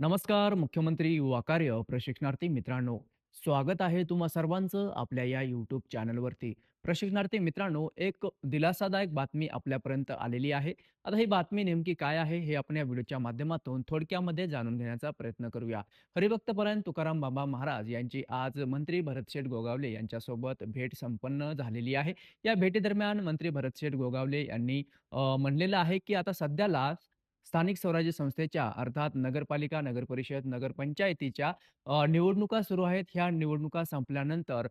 नमस्कार मुख्यमंत्री युवा कार्य प्रशिक्षणार्थी मित्रांनो. स्वागत आहे तुम्हा सर्वांचं आपल्या या यूट्यूब चॅनलवरती. प्रशिक्षणार्थी मित्रांनो एक दिलासादायक बातमी आपल्यापर्यंत आलेली आहे. आता ही बातमी नेमकी काय आहे हे आपण या व्हिडिओच्या माध्यमातून थोडक्यामध्ये जाणून घेण्याचा प्रयत्न करूया. हरिभक्तपरायण तुकाराम बाबा महाराज यांची आज मंत्री भरतशेठ गोगावले यांच्यासोबत भेट संपन्न झालेली आहे. या भेटीदरम्यान मंत्री भरतशेठ गोगावले यांनी म्हणलेलं आहे की आता सध्याला स्थानिक स्वराज्य संस्थेच्या अर्थात नगरपालिका, नगरपरिषद, नगरपंचायतीच्या निवडणुका सुरू आहेत. ह्या निवडणुका संपल्यानंतर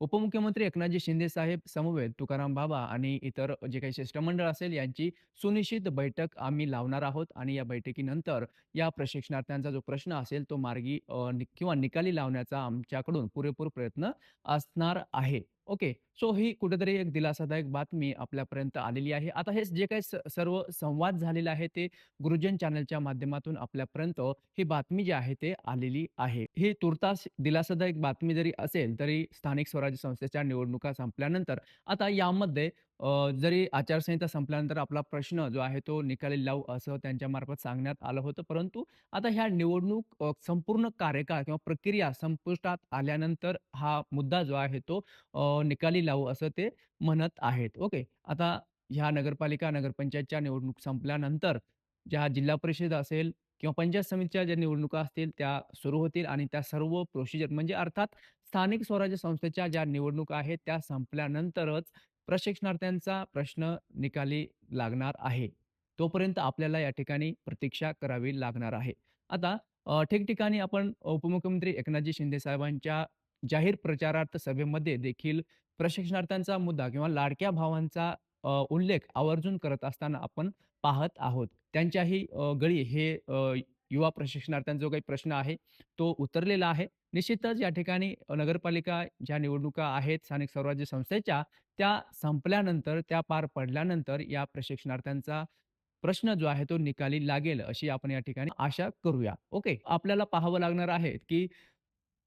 उपमुख्यमंत्री एकनाथजी शिंदे साहेब समवेत तुकाराम बाबा आणि इतर जे काही शिष्टमंडळ असेल यांची सुनिश्चित बैठक आम्ही लावणार आहोत आणि या बैठकीनंतर या प्रशिक्षणार्थ्यांचा जो प्रश्न असेल तो मार्गी किंवा निकाली लावण्याचा आमच्याकडून पुरेपूर प्रयत्न असणार आहे. ओके. सो ही कुठेतरी एक दिलासादायक बातमी आपल्यापर्यंत आलेली आहे. आता हे जे काही स सर्व संवाद झालेला आहे ते गुरुजन चॅनलच्या माध्यमातून आपल्यापर्यंत ही बातमी जी आहे ते आलेली आहे. ही तुर्तास दिलासादायक बातमी जरी असेल, तरी स्थानिक स्वराज्य संस्थेच्या निवडणुका संपल्यानंतर आता यामध्ये जरी आचारसंहिता संपल्यानंतर आपला प्रश्न जो आहे तो निकाली लावू असं त्यांच्यामार्फत सांगण्यात आलं होतं. परंतु आता ह्या निवडणूक संपूर्ण कार्यकाळ किंवा प्रक्रिया संपुष्टात आल्यानंतर हा मुद्दा जो आहे तो अ, निकाली लावू असं ते म्हणत आहेत. ओके. आता ह्या नगरपालिका, नगरपंचायतच्या निवडणूक संपल्यानंतर ज्या जिल्हा परिषद असेल किंवा पंचायत समितीच्या ज्या निवडणुका असतील त्या सुरू होतील आणि त्या सर्व प्रोसिजर म्हणजे अर्थात स्थानिक स्वराज्य संस्थेच्या ज्या निवडणुका आहेत त्या संपल्यानंतरच प्रशिक्षणार्थ्यांचा प्रश्न निकाली लागणार आहे. तोपर्यंत आपल्याला या ठिकाणी प्रतीक्षा करावी लागणार आहे. आता अ, ठिकठिकाणी आपण उपमुख्यमंत्री एकनाथजी शिंदे साहेबांच्या जाहीर प्रचारार्थ सभेमध्ये देखील प्रशिक्षणार्थ्यांचा मुद्दा किंवा लाडक्या भावांचा उल्लेख आवर्जून करत असताना आपण पाहत आहोत. त्यांच्याही गळी हे युवा प्रशिक्षणार्थ्यांचा जो काही प्रश्न आहे, तो उतरलेला आहे. निश्चितच या ठिकाणी नगरपालिका ज्या निवडणुका आहेत स्थानिक स्वराज्य संस्थेच्या, त्या संपल्यानंतर, त्या पार पडल्यानंतर या प्रशिक्षणार्थ्यांचा प्रश्न जो आहे तो निकाली लागेल, अशी आपण या ठिकाणी आशा करूया. ओके. आपल्याला पाहावं लागणार आहे, की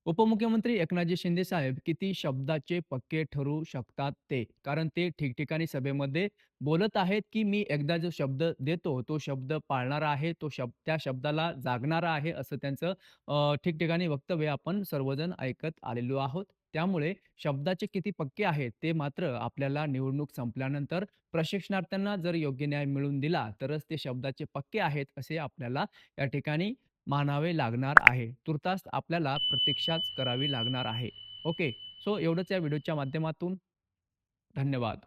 उपमुख्यमंत्री एकनाथजी शिंदे साहेब किती शब्दाचे पक्के ठरू शकतात ते. कारण ते ठिकठिकाणी सभेमध्ये बोलत आहेत, की मी एकदा जो शब्द देतो, तो शब्द पाळणारा आहे, तो शब्द त्या शब्दाला जागणारा आहे, असं त्यांचं ठिकठिकाणी वक्तव्य आपण सर्वजण ऐकत आलेलो आहोत. त्यामुळे शब्दाचे किती पक्के आहेत, ते मात्र आपल्याला निवडणूक संपल्यानंतर प्रशिक्षणार्थ्यांना जर योग्य न्याय मिळवून दिला, तरच ते शब्दाचे पक्के आहेत, असे आपल्याला या ठिकाणी मानावे लागणार आहे. तुर्तास आपल्याला प्रतीक्षाच करावी लागणार आहे. ओके. सो एवढंच या व्हिडिओच्या माध्यमातून. धन्यवाद.